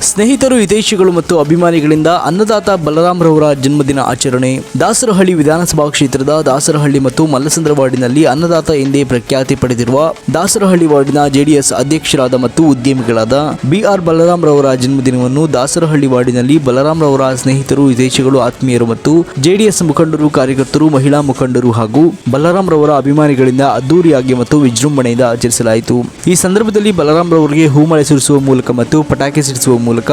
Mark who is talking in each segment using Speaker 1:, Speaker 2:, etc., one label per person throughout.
Speaker 1: ಸ್ನೇಹಿತರು ಹಿತೈಷಿಗಳು ಮತ್ತು ಅಭಿಮಾನಿಗಳಿಂದ ಅನ್ನದಾತ ಬಲರಾಮ್ರವರ ಜನ್ಮದಿನ ಆಚರಣೆ. ದಾಸರಹಳ್ಳಿ ವಿಧಾನಸಭಾ ಕ್ಷೇತ್ರದ ದಾಸರಹಳ್ಳಿ ಮತ್ತು ಮಲ್ಲಸಂದ್ರ ವಾರ್ಡಿನಲ್ಲಿ ಅನ್ನದಾತ ಎಂದೇ ಪ್ರಖ್ಯಾತಿ ಪಡೆದಿರುವ ದಾಸರಹಳ್ಳಿ ವಾರ್ಡಿನ ಜೆಡಿಎಸ್ ಅಧ್ಯಕ್ಷರಾದ ಮತ್ತು ಉದ್ಯಮಿಗಳಾದ ಬಿಆರ್ ಬಲರಾಮ್ರವರ ಜನ್ಮದಿನವನ್ನು ದಾಸರಹಳ್ಳಿ ವಾರ್ಡಿನಲ್ಲಿ ಬಲರಾಮ್ರವರ ಸ್ನೇಹಿತರು ಹಿತೈಷಿಗಳು ಆತ್ಮೀಯರು ಮತ್ತು ಜೆಡಿಎಸ್ ಮುಖಂಡರು, ಕಾರ್ಯಕರ್ತರು, ಮಹಿಳಾ ಮುಖಂಡರು ಹಾಗೂ ಬಲರಾಮ್ರವರ ಅಭಿಮಾನಿಗಳಿಂದ ಅದ್ದೂರಿಯಾಗಿ ಮತ್ತು ವಿಜೃಂಭಣೆಯಿಂದ ಆಚರಿಸಲಾಯಿತು. ಈ ಸಂದರ್ಭದಲ್ಲಿ ಬಲರಾಮ್ರವರಿಗೆ ಹೂಮಳೆ ಸುರಿಸುವ ಮೂಲಕ ಮತ್ತು ಪಟಾಕಿ ಸಿಡಿಸುವ ಮೂಲಕ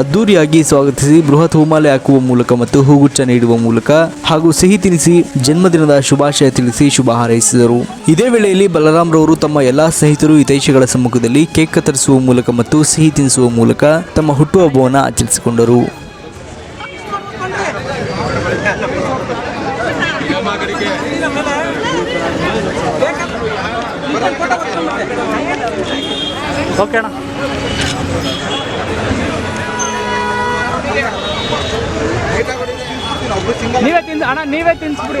Speaker 1: ಅದ್ದೂರಿಯಾಗಿ ಸ್ವಾಗತಿಸಿ ಬೃಹತ್ ಹೂಮಾಲೆ ಹಾಕುವ ಮೂಲಕ ಮತ್ತು ಹೂಗುಚ್ಛ ನೀಡುವ ಮೂಲಕ ಹಾಗೂ ಸಿಹಿ ತಿನಿಸಿ, ಜನ್ಮದಿನದ ಶುಭಾಶಯ ತಿಳಿಸಿ ಶುಭ ಹಾರೈಸಿದರು. ಇದೇ ವೇಳೆಯಲ್ಲಿ ಬಲರಾಮ್ರವರು ತಮ್ಮ ಎಲ್ಲಾ ಸ್ನೇಹಿತರು ಹಿತೈಷಿಗಳ ಸಮ್ಮುಖದಲ್ಲಿ ಕೇಕ್ ಕತ್ತರಿಸುವ ಮೂಲಕ ಮತ್ತು ಸಿಹಿ ತಿನಿಸುವ ಮೂಲಕ ತಮ್ಮ ಹುಟ್ಟುಹಬ್ಬವನ್ನು ಆಚರಿಸಿಕೊಂಡರು. ಓಕೆ ಅಣ್ಣ.
Speaker 2: ತಿನ್ಸ್ ಅಣ್ಣ ನೀವೇ ತಿನ್ಸ್ಬಿಡಿ.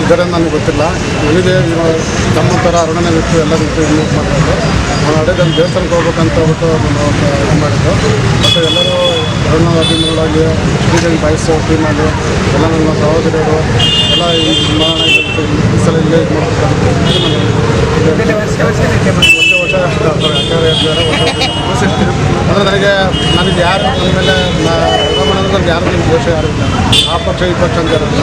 Speaker 3: ಇದ್ದಾರೆ ನನಗೆ ಗೊತ್ತಿಲ್ಲ. ನನಗೆ ತಮ್ಮ ಥರ ಅರಣ್ಯ ಇತ್ತು ಎಲ್ಲ ರೀತಿ ಯೂಸ್ ಮಾಡಿದ್ರು ನಾನು ಅಡೆದಲ್ಲಿ ದೇವಸ್ಥಾನಕ್ಕೆ ಹೋಗ್ಬೇಕಂತ ನಾನು ಒಂದು ಇದು ಮಾಡಿದ್ದು. ಮತ್ತು ಎಲ್ಲರೂ ಅರಣ್ಯ ಅಭಿಮಾನಿಗಳಾಗಿ ಶ್ರೀದೇವಿ ಬಾಯ್ಸು ಟೀಮಲ್ಲಿ ಎಲ್ಲ ನನ್ನ ಸಹೋದರಿಯರು ಎಲ್ಲ ಈ ಸಲ ಇಲ್ಲೇ ಇದು ಆಗ್ತವೆ ಯಾಕಂದರೆ ಅಂದರೆ ನನಗೆ ನನಗೆ ಯಾರು ನನ್ನ ಮೇಲೆ ಮಾಡೋದು ನನಗೆ ಯಾರು ನನಗೆ ದೋಷ ಯಾರು ಇಲ್ಲ ಆ ಪಕ್ಷ ಈ ಪಕ್ಷ ಅಂತ ಇರಲ್ಲ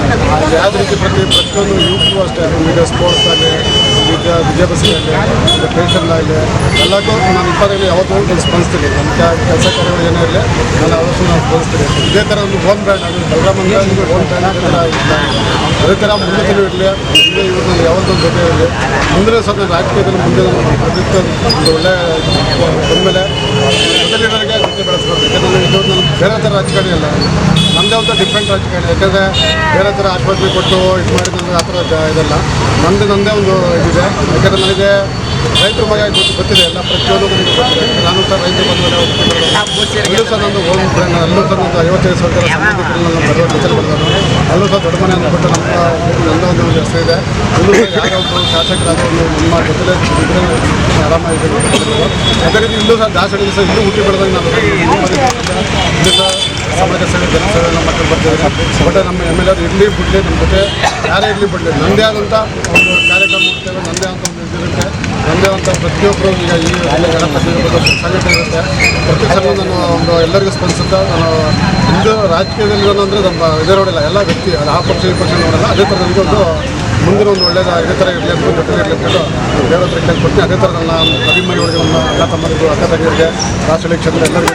Speaker 3: ಯಾವುದೇ ರೀತಿ ಪ್ರತಿ ಪ್ರತಿಯೊಂದು ಯುವಕರು ಅಷ್ಟೇ ಈಗ ಸ್ಪೋರ್ಟ್ಸಲ್ಲಿ ಈಗ ವಿದ್ಯಾಭ್ಯಾಸದಲ್ಲಿ ಈಗ ಪೇಷನ್ಲಾಗಲಿ ಎಲ್ಲಕ್ಕೂ ನಾನು ಇಪ್ಪತ್ತೈದು ಯಾವತ್ತೂ ನಾನು ಸ್ಪಂದಿಸ್ತೀನಿ ನನ್ನ ಕೆಲಸ ಕಾರ್ಯಗಳು ಏನೇ ಇರಲಿ ನಾನು ಅವತ್ತು ನಾನು ಸ್ಪಂದಿಸ್ತೀನಿ ಇದೇ ಥರ ಒಂದು ಓನ್ ಬ್ರ್ಯಾಂಡ್ ಬಲರಾಮ್ ಅಂದರೆ ಓನ್ ಬ್ರ್ಯಾಂಡ್ ಇಲ್ಲ ಅದೇ ಥರ ಮುಂದೆ ಇರಲಿ, ಮುಂದೆ ಇವ್ರು ನಾನು ಯಾವತ್ತೊಂದು ಜೊತೆ ಇರಲಿ. ಮುಂದಿನ ಸ್ವಲ್ಪ ರಾಜಕೀಯದಲ್ಲಿ ಮುಂದೆ ಒಂದು ಪ್ರತಿಷ್ಠೆ, ಒಂದು ಒಳ್ಳೆ ಬಂದಮೇಲೆ ಮೊದಲಿನವರಿಗೆ ಜೊತೆ ಬೆಳೆಸ್ಬೇಕು. ಯಾಕಂದರೆ ಇದು ನಾನು ಬೇರೆ ಥರ ರಾಜಕಾರಣಿ ಅಲ್ಲ. ನಮ್ಮದೇ ಒಂದು ಡಿಫ್ರೆಂಟ್ ರಾಜಕಾರಣಿ. ಯಾಕಂದರೆ ಬೇರೆ ಥರ ಆಸ್ಪತ್ರೆ ಕೊಟ್ಟು ಇದು ಮಾಡಿದ್ರೆ ಆ ಥರ ಇದೆಲ್ಲ. ನಮ್ಮದೇ ನನ್ನದೇ ಒಂದು ಇದಿದೆ ಯಾಕಂದರೆ ನನಗೆ ರೈತರ ಮಗ ಗೊತ್ತು ಗೊತ್ತಿದೆ. ಎಲ್ಲ ಪ್ರತಿಯೊಂದು ನನಗೆ ಗೊತ್ತಿದೆ. ನಾನು ಸಹ ರೈತರ ಬಂದಮೇಲೆ ಸಹ ನಂದು ಹೋಮ್ ಫ್ರೆಂಡ್ ಅಲ್ಲೂ ಸಹ ನಂದು ಐವತ್ತೈದು ಸಾವಿರ ಅಲ್ಲೂ ಸಹ ದೊಡ್ಡ ಮನೆಯನ್ನು ಕೊಟ್ಟು ನಮ್ಮ ಎಲ್ಲ ಒಂದು ಹೆಸರು ಇದೆ. ಅಲ್ಲೂ ಸಹ ಶಾಸಕರಾದ್ರು ಒಬ್ಬರು ಶಾಸಕರಾದ ಒಂದು ನಮ್ಮ ಜೊತೆಲೇ ಇದ್ರೆ ಆರಾಮಾಗಿದ್ದೀನಿ ಅದೇ ರೀತಿ ಇಲ್ಲೂ ಸಹ ದಾಸಡಿ ಸಹ ಇಲ್ಲೂ ಹುಟ್ಟಿ ಬೆಳೆದಂಗೆ ನಾನು ಇಲ್ಲಿ ಸಹ ಸಮಾಜ ಸೇವೆ ಜನ ಸೇವೆ ನಮ್ಮ ಮಕ್ಕಳು ಬರ್ತಿದ್ದಾರೆ. ಬಟ್ ನಮ್ಮ ಎಂ ಎಲ್ ಎರು ಇರಲಿ ಬಿಡಲಿ ನಮ್ಮ ಜೊತೆ ಯಾರೇ ಇರಲಿ ಬಿಡಲಿ ನನ್ನದೇ ಆದಂಥ ಒಂದು ಕಾರ್ಯಕ್ರಮ ಮಾಡ್ತೇವೆ ನನ್ನದೇ ಆದಂಥ ಒಂದು ಇದಿರುತ್ತೆ ಆದಂಥ ಪ್ರತಿಯೊಬ್ಬರು ಈಗ ಈ ಗಣಪತಿ ಸಂಘಟನೆ ಇರುತ್ತೆ. ಪ್ರತಿ ಸಲ ನಾನು ಒಂದು ಎಲ್ಲರಿಗೂ ಸ್ಪಂದಿಸುತ್ತಾ ನಾನು ಹಿಂದೂ ರಾಜಕೀಯದಲ್ಲಿ ಅಂದರೆ ನಮ್ಮ ಇದೇ ನೋಡಿಲ್ಲ ಎಲ್ಲ ವ್ಯಕ್ತಿ, ಅದು ಆ ಪಕ್ಷ, ಈ ಪಕ್ಷ ನೋಡಲ್ಲ ಅದೇ ಥರ ನನಗೆ ಒಂದು ಮುಂದಿನ ಒಂದು ಒಳ್ಳೆಯದ ಇದೇ ಥರ ಇರಲಿ ಅಂತ ಜೊತೆ ಇರಲಿ ಅಂತ ನಾನು ಬೇರೆ ಹತ್ರ ಕೇಳ್ಕೊಡ್ತೀನಿ. ಅದೇ ಥರ ನನ್ನ ಅಭಿಮಾನಿಗಳಿಗೆ ನಮ್ಮ ಅಕ್ಕ ತಮ್ಮರಿಗೂ ಅಕ್ಕ ತಂಗಿಯರಿಗೆ, ರಾಷ್ಟ್ರೀಯ ಕ್ಷೇತ್ರ ಎಲ್ಲರಿಗೂ